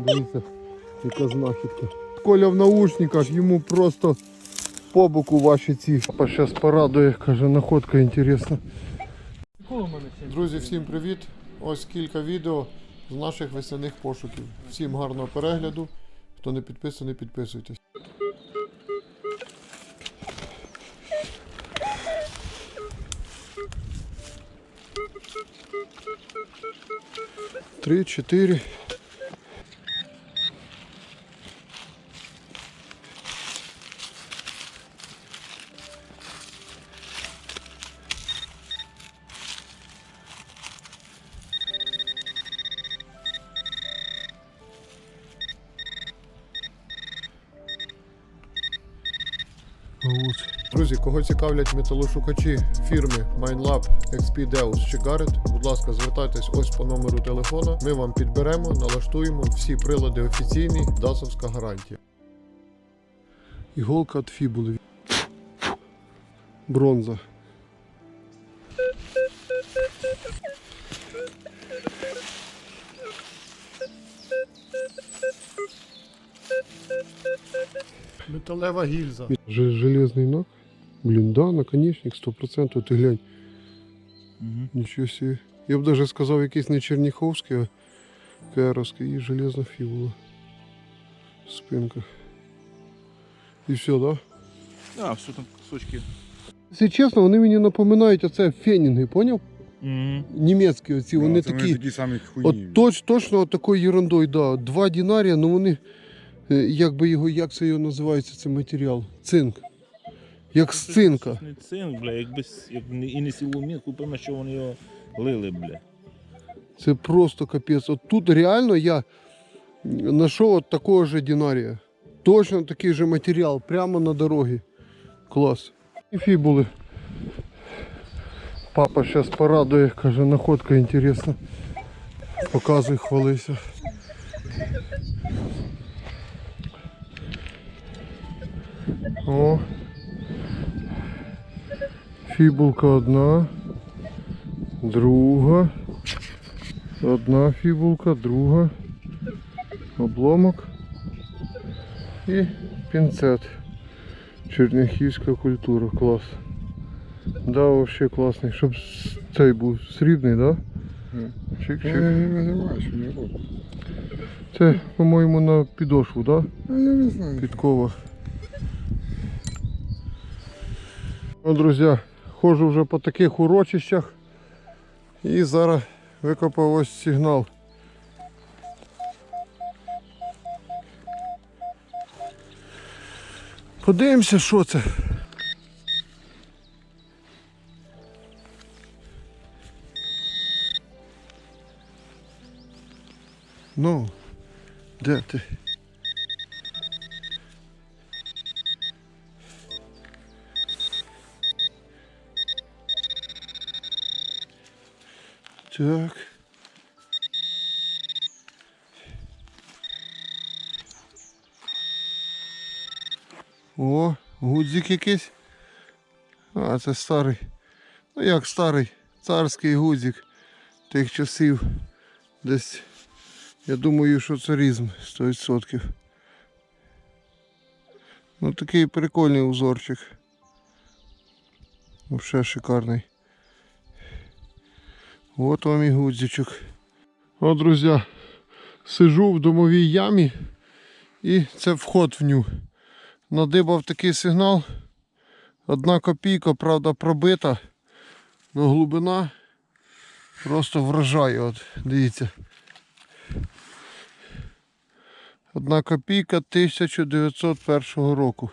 Дивіться, яка знахідка. Коля в наушниках, йому просто по боку ваші ці. Папа зараз порадує, каже, находка інтересна. Друзі, всім привіт! Ось кілька відео з наших весняних пошуків. Всім гарного перегляду. Хто не підписаний, підписуйтесь. Три, чотири. Кого цікавлять металошукачі фірми MineLab XP Deus чи Garrett, будь ласка, звертайтесь ось по номеру телефона. Ми вам підберемо, налаштуємо всі прилади офіційні, дасовська гарантія. Іголка від фібули. Бронза. Металева гільза. Железний ног. Блін, да, наконечник, 100%, ти глянь. Угу. Нічого собі. Я б даже сказав якийсь не Черніховський, а Керовський і железна фібула. Спинка. І все, да? А, все там кусочки. Якщо чесно, вони мені напоминають оце фенінги, поняв? Угу. Німецькі оці, вони це такі. такі самі хуйні. От точ, точно от такою ерундою, да. Два динарія, ну вони. е, Як би його, як це його називається, це матеріал? Цинк. Як з цинка. Не цинк, бля, якби с- як не- і не сіломір, купив, на що вони його лили, бля. Це просто капець. От тут реально я знайшов от такого ж динарія. Точно такий же матеріал, прямо на дорогі. Клас. І фібули. Папа зараз порадує, каже, находка інтересна. Показуй, хвалися. О. Фібулка одна, друга. Одна фібулка, друга, обломок і пінцет. Черняхівська культура, клас. Да, вообще класний. Щоб цей був срібний, да? Чик-чик. роблю. Це, по-моєму, на підошву, да? А я не знаю. Підкова. Ну, друзі, ходжу вже по таких урочищах. І зараз викопав ось сигнал. Подивимося, що це. Ну, де ти? Так. О, гудзик якийсь. А, це старий. Ну як старий, царський гудзик тих часів. Десь, я думаю, що царізм 100%. Ну такий прикольний узорчик. Вообще шикарний. От вам і гудзичок. О, друзі, сижу в домовій ямі і це вход в ню. Надибав такий сигнал. Одна копійка, правда, пробита, але глибина просто вражає. От, дивіться. Одна копійка 1901 року.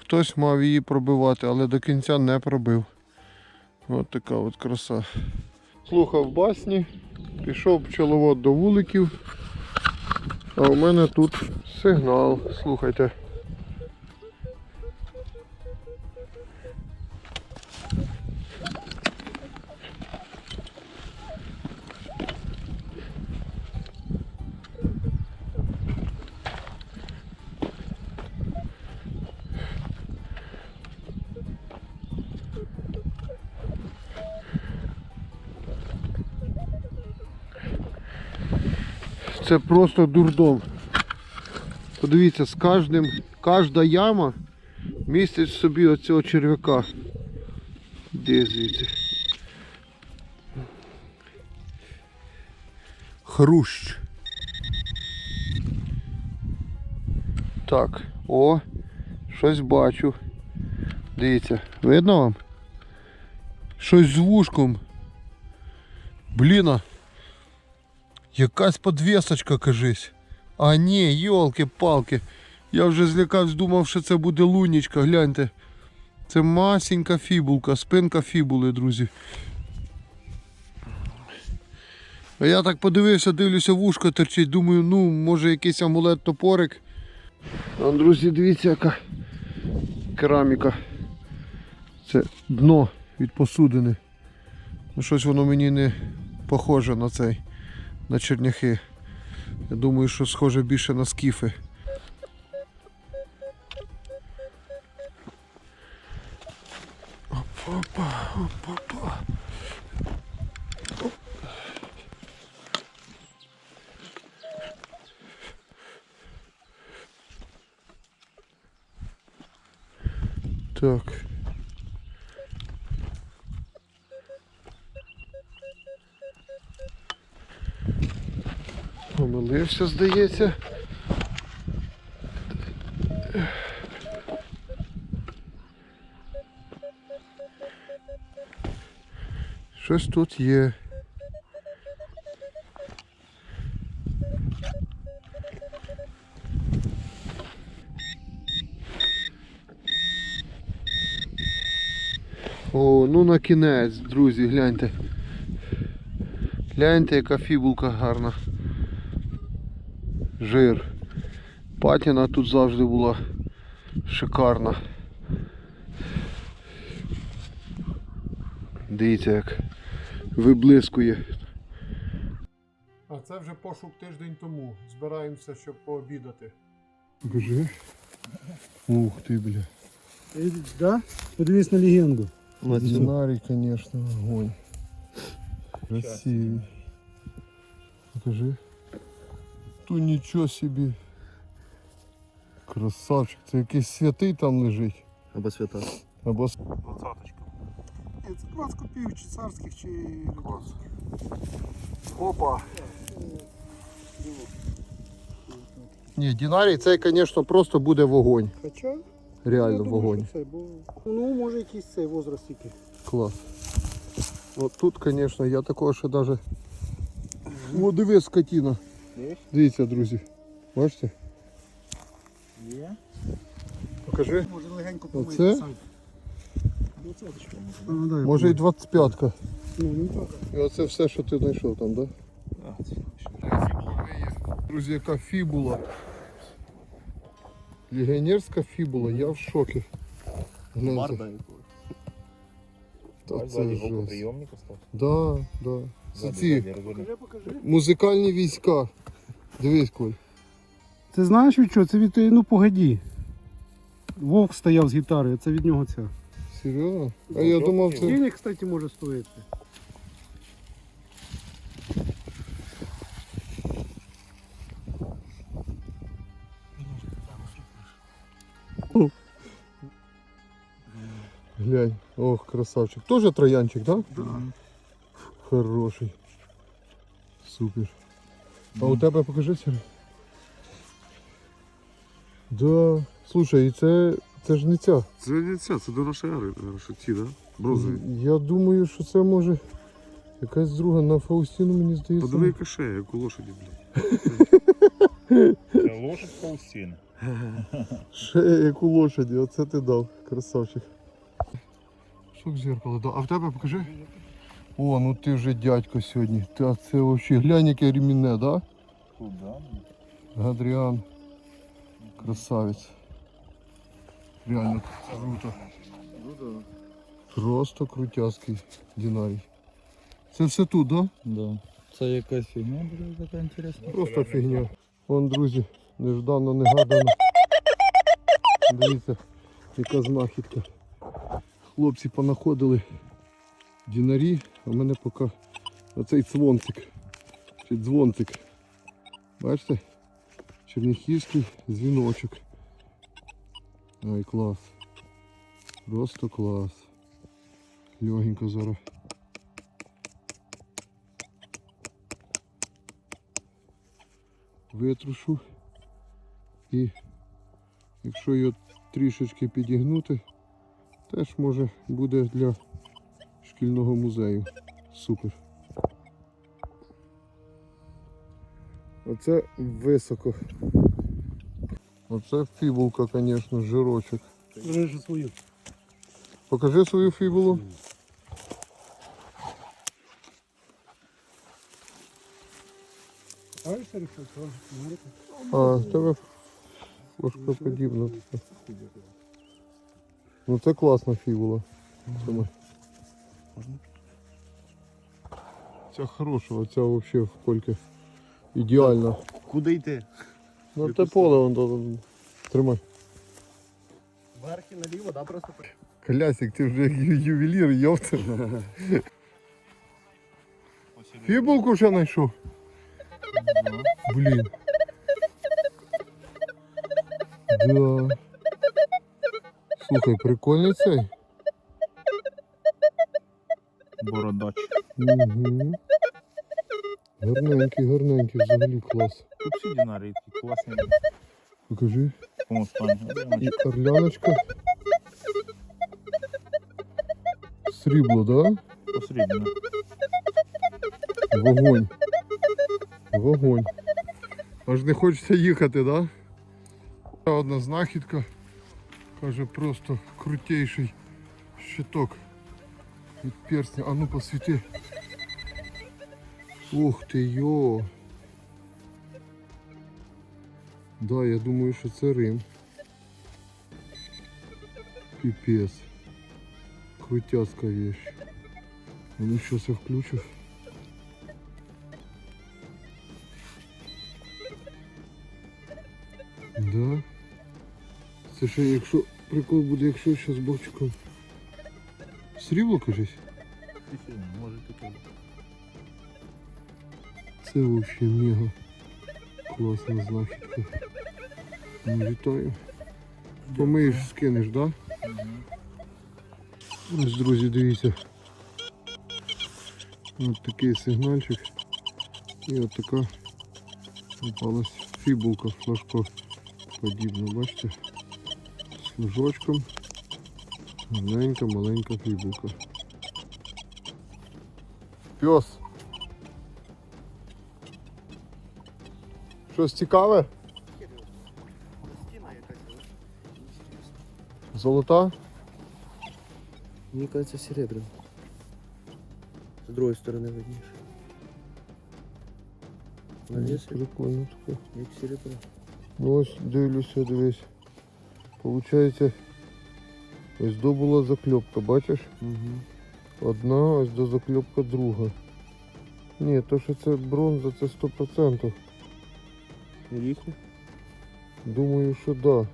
Хтось мав її пробивати, але до кінця не пробив. От така от краса. Слухав басні, пішов пчеловод до вуликів, а у мене тут сигнал. Слухайте. Це просто дурдом. Подивіться, з кожним, кожна яма містить в собі оцього черв'яка. Де звідси? Хрущ. Так, о, щось бачу. Дивіться, видно вам? Щось з вушком. Блін, а якась подвісочка, кажись. А ні, йолки-палки. Я вже злякався, думав, що це буде лунічка, гляньте. Це масенька фібулка, спинка фібули, друзі. А я так подивився, дивлюся, вушко торчить, думаю, ну, може якийсь амулет топорик. А, друзі, дивіться, яка кераміка. Це дно від посудини. Ну, щось воно мені не похоже на цей, на черняхи. Я думаю, що схоже більше на скіфи. Опа, опа, опа. Так. Помилився, здається. Щось тут є. О, ну на кінець, друзі, гляньте. Гляньте, яка фібулка гарна. Жир. Патіна тут завжди була шикарна. Дивіться як виблискує. А це вже пошук тиждень тому. Збираємося, щоб пообідати. Покажи. Ух ти, бля. Да? Подивись на легенду. Динарий, конечно, огонь. Красивый. Покажи. Ту нічого собі. Красавчик. Це якийсь святий там лежить. Або свята. Або с- Двадцяточка. Це 20 копійок чи царських, чи Опа. Ні, динарій це, звісно, просто буде вогонь. Хоча, Реально вогонь. це, бо ну може якийсь цей возраст який. Клас. От тут, звісно, я такого ще навіть. О, диви, скотина. Дивіться, друзі. Бачите? Є. Покажи. Може легенько Оце? помити сам. Ну, дай, Може і помий. 25-ка. Ну, ну. І оце все, що ти знайшов там, так? Да? Друзі, яка фібула. Легіонерська фібула, я в шокі. Гляньте. Та це жесть. Да, да. Це ці музикальні війська. Дивись, Коль. Ти знаєш від чого? Це від ну погоді. Вовк стояв з гітарою, це від нього ця. Серйозно? А я думав, це. Денег, кстати, може стоїти. Глянь. Ох, красавчик. Тоже троянчик, да? Да. Хороший. Супер. А у тебе покажи Сергій. Да. Слушай, і це, це ж не ця. Це не ця, це до нашої ари, що ті, да? Бронзові. Я думаю, що це може якась друга на Фаустіну, мені здається. Подиви, яка шея, як у лошаді, блядь. Це лошадь Фаустіна. Ще як у лошаді, оце ти дав, красавчик. Шок зеркало, да. А в тебе покажи. О, ну ти вже дядько сьогодні. Та це взагалі глянь, яке ремінне, да? Куда? Гадріан. Красавець. Реально круто. Просто крутяцький динарій. Це все тут, да? Да. Це якась фігня буде така інтересна. Просто фігня. Вон, друзі, неждано, негадано. Дивіться, яка знахідка. Хлопці понаходили дінарі, а в мене поки оцей цвонцик. Чи дзвонцик. Бачите? Черніхівський дзвіночок. Ай, клас. Просто клас. Легенько зараз. Витрушу. І якщо його трішечки підігнути, теж може буде для шкільного музею. Супер. Оце високо. Оце фібулка, звісно, жирочок. Режу свою. Покажи свою фібулу. А в тебе флажкоподібна. Ну це класна фібула. Тримай. Ця хороша, а ця взагалі в кольки. Ідеальна. Куди йти? Ну те поле вон там. Тримай. Вверх і наліво, да, просто. Колясик, ти вже ю- ювелір, йовти. Фібулку вже знайшов. Блін. Да. Слухай, прикольний цей. Бородач. Угу. Гарненький, гарненький, взагалі клас. Тут всі динарії такі класні. Покажи. І орляночка. Срібло, да? Посрібне. Вогонь. Вогонь. Аж не хочеться їхати, да? Ще одна знахідка. Каже, просто крутейший щиток від персня. А ну посвіти. Ух ти йо. Да, я думаю, що це Рим. Піпець. Крутяцька вещь. А Ну що це включив? Да. Це ще якщо прикол буде, якщо ще з бокчиком. Срібло кажись? Може таке. Це вообще мега класна знахідка. Ну, вітаю. Помиєш, скинеш, да? Ось, друзі, дивіться. Ось такий сигнальчик. І от така попалась фібулка, флажко подібно, бачите? З флажочком. Маленька, маленька фібулка. Пес. Щось цікаве? Золота? Мне кажется, серебряным. С другой стороны виднее. Навес Прикольно таке. як серебро. Ну ось дивлюся, дивись. Получається, ось до була закльопка, бачиш? Угу. Одна, ось до закльопка друга. Ні, то що це бронза, це 100%. Їхні? Думаю, що да.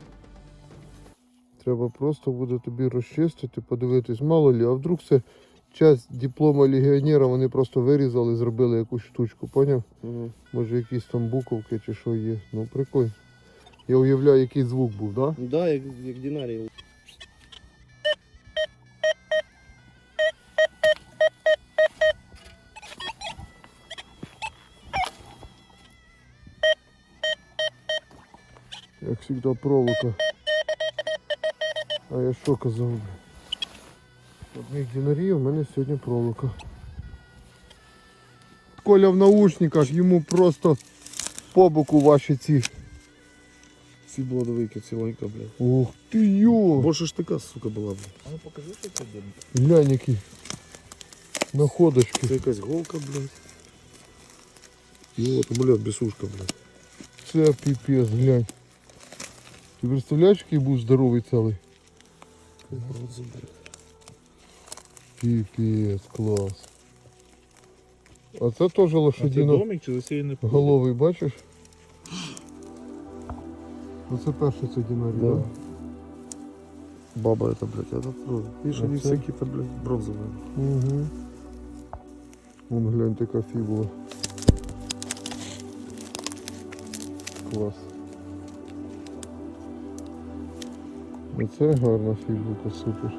Треба просто буде тобі розчистити, подивитись, мало лі, а вдруг це часть диплома легіонера вони просто вирізали, зробили якусь штучку, поняв? Угу. Може якісь там буковки чи що є. Ну прикольно. Я уявляю, який звук був, да? Да, як, як динарій. Як завжди проволока. А я що казав? бля? Одних динарів, в мене сьогодні проволока. Коля в наушниках, йому просто по боку ваші ці. Ці блодовики, ціленька, блядь. Ух ти йо! Більше ж така, сука, була, блядь. А ну покажи, що це день. Глянь які. Находочки. Це якась голка, блядь. І от амулет бісушка, блядь. Це піпець, глянь. Ти представляєш, який був здоровий цілий? Бронза, блядь. Піпець, клас. А це теж А це лошадіно домик чи засіяний поле? головий, бачиш? Оце перший це динарій, Да. да? Баба это, блядь, это ну, Видишь, А они це? все какие-то, блядь, бронзовые. Угу. Вон глянь, така фібула. Клас. Оце гарна фігурка, супер.